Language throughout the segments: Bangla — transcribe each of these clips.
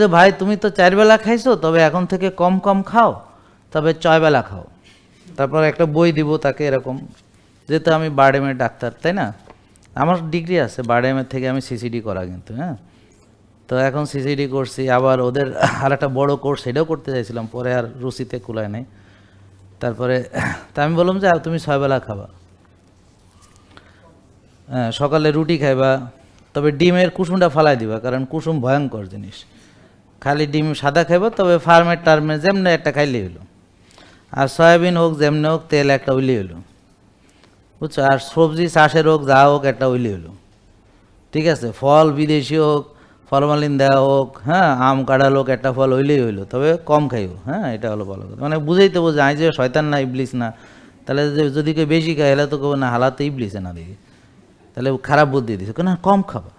যে ভাই তুমি তো চারবেলা খাইছো তবে এখন থেকে কম কম খাও তবে ছয়বেলা খাও। তারপর একটা বই দিব তাকে এরকম যেহেতু আমি বারডেমের ডাক্তার তাই না? আমার ডিগ্রি আছে বারডেমের থেকে আমি সিসিডি করা কিন্তু হ্যাঁ? তো এখন সিসিডি করছি আবার ওদের আর একটা বড় কোর্স সেটাও করতে চাইছিলাম পরে আর রুচিতে কুলায় নেই। তারপরে তা আমি বললাম যে আ, তুমি ছয়বেলা খাবা। হ্যাঁ সকালে রুটি খাইবা তবে ডিমের কুসুমটা ফালাই দিবা কারণ কুসুম ভয়ঙ্কর জিনিস। খালি ডিম সাদা খাইবা, তবে ফার্মের টার্মে যেমনি একটা খাইলে হলো আর সয়াবিন হোক, যেমনি হোক, তেল একটা উইলি হলো বুঝছ? আর সবজি চাষের হোক, যা হোক, একটা উইলি হলো ঠিক আছে? ফল বিদেশি হোক, ফলমালিন দেওয়া হোক হ্যাঁ আম কাঁঠাল হোক, একটা ফল হইলেই হইল, তবে কম খাইও হ্যাঁ এটা হলো ভালো কথা। মানে বুঝেই তো বোঝে, আই যে শয়তান না, ইবলিস না, তাহলে যদি কেউ বেশি খাই এলে তো কেউ না, হালাতে ইবলিসে না দেখি। তাহলে খারাপ বুদ্ধি দিছে না কম খাবা।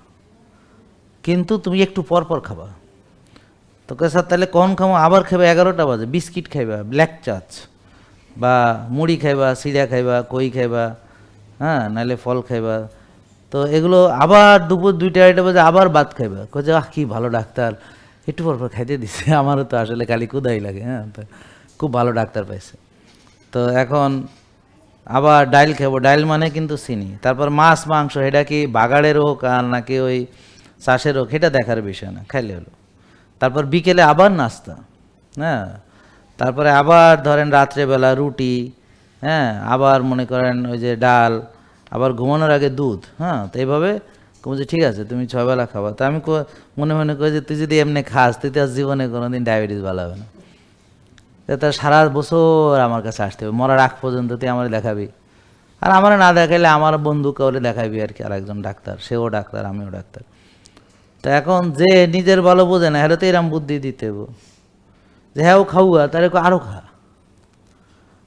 কিন্তু তুমি একটু পর পর খাবা। তো কে স্যার, তাহলে কখন খাব? আবার খাবে এগারোটা বাজে। বিস্কিট খাইবা, ব্ল্যাক চাচ বা মুড়ি খাইবা, সিরা খাইবা, কই খাইবা হ্যাঁ নাহলে ফল খাইবা। তো এগুলো আবার দুপুর দুইটা, আড়াইটা বাজে আবার ভাত খাইবা। যে, আহ, কি ভালো ডাক্তার। একটু পর পর খাইতে দিছে। আমারও তো আসলে খালি কুদাই লাগে হ্যাঁ তো খুব ভালো ডাক্তার পাইছে। তো এখন আবার ডাইল খাব ডাইল মানে কিন্তু চিনি। তারপর মাছ, মাংস এটা কি বাগাড়ের হোক আর নাকি ওই চাষের হোক এটা দেখার বিষয় না, খাইলে হলো। তারপর বিকেলে আবার নাস্তা হ্যাঁ? তারপরে আবার ধরেন রাত্রেবেলা রুটি হ্যাঁ? আবার মনে করেন ওই যে ডাল, আবার ঘুমানোর আগে দুধ হ্যাঁ? তো এইভাবে বলছি ঠিক আছে, তুমি ছয়বেলা খাবা। তা আমি মনে মনে করি যে তুই যদি এমনি খাস, তুই তো জীবনে কোনোদিন ডায়াবেটিস ভালো হবে না। তার সারা বছর আমার কাছে আসতে হবে, মরার আগ পর্যন্ত তুই আমার দেখাবি। আর আমার না দেখাইলে আমার বন্ধু কাউরে দেখাবি আর কি আর একজন ডাক্তার, সেও ডাক্তার, আমিও ডাক্তার। তো এখন যে নিজের ভালো বোঝে না হ্যাঁ তো এরম বুদ্ধি দিতে। যে হ্যাঁ ও খাওয়া তাহলে আরও খা।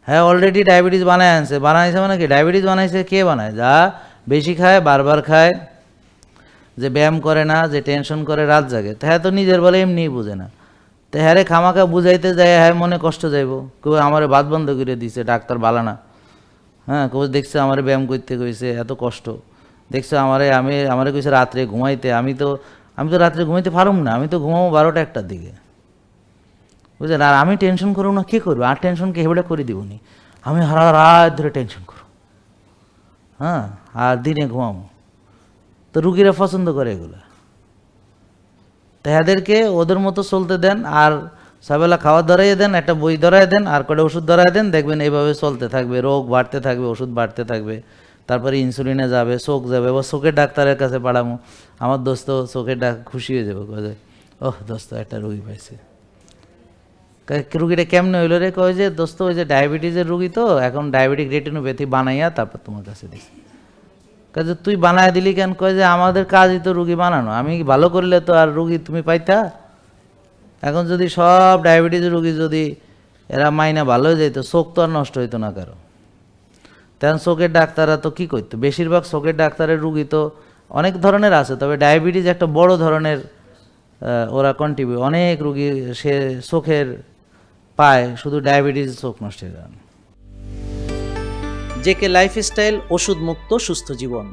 হ্যাঁ অলরেডি ডায়াবেটিস বানায় আনছে। বানাইছে মানে কি? ডায়াবেটিস বানাইছে কে বানায়? যা বেশি খায়, বারবার খায়, যে ব্যায়াম করে না, যে টেনশন করে, রাত জাগে। তা হ্যাঁ তো নিজের বলে এমনিই বুঝে না। তো হ্যাঁ রে, খামাখা বুঝাইতে যায় হ্যাঁ মনে কষ্ট যাইব। কেউ আমার বাদ বন্ধ করে দিছে, ডাক্তার বালা না। হ্যাঁ কেউ দেখছে আমার ব্যায়াম করতে কইছে, এত কষ্ট। দেখছ আমারে, আমি, আমারে কইছে রাত্রে ঘুমাইতে। আমি তো আমি তো রাত্রে ঘুমাইতে পারুম না, আমি তো ঘুমাবো বারোটা একটার দিকে। বুঝলেন? আর আমি টেনশন করব না, কী করব? আর টেনশনকে হেবড়ে করে দিবনি আমি হারা রাত ধরে টেনশন করব হ্যাঁ? আর দিনে ঘুমাবো। তো রুগীরা পছন্দ করে এগুলো। তো এদেরকে ওদের মতো চলতে দেন, আর সবেলা খাওয়া ধরাইয়ে দেন, একটা বই ধরাই দেন, আর কটা ওষুধ ধরাই দেন, দেখবেন এইভাবে চলতে থাকবে, রোগ বাড়তে থাকবে, ওষুধ বাড়তে থাকবে। তারপরে ইনসুলিনে যাবে চোখ যাবে, এবার চোখের ডাক্তারের কাছে পাঠাবো। আমার দোস্ত চোখের ডাক খুশি হয়ে যাবে, কয়ে ওহ, দোস্ত, একটা রুগী পাইছে। রুগীটা কেমনে হইল রে? কয় যে, দোস্ত, ওই যে ডায়াবেটিসের রুগী তো, এখন ডায়াবেটিক রেটিনোপ্যাথি বানাইয়া তারপর তোমার কাছে দিছি। কাজে তুই বানায় দিলি কেন? কয় যে, আমাদের কাজই তো রুগী বানানো। আমি ভালো করলে তো আর রুগী তুমি পাইতা? এখন যদি সব ডায়াবেটিস রুগী যদি এরা মাইনা ভালো হয়ে যেত চোখ তো আর নষ্ট হইতো না কারও। তখন চোখের ডাক্তাররা তো কী করতো? বেশিরভাগ চোখের ডাক্তারের রুগী তো অনেক ধরনের আছে, তবে ডায়াবেটিস একটা বড় ধরনের ওরা কন্ট্রিবিউট অনেক রুগী সে চোখের পায়, শুধু ডায়াবেটিস চোখ নষ্টের যান জেকে লাইফস্টাইল ওষুধ মুক্ত সুস্থ জীবন।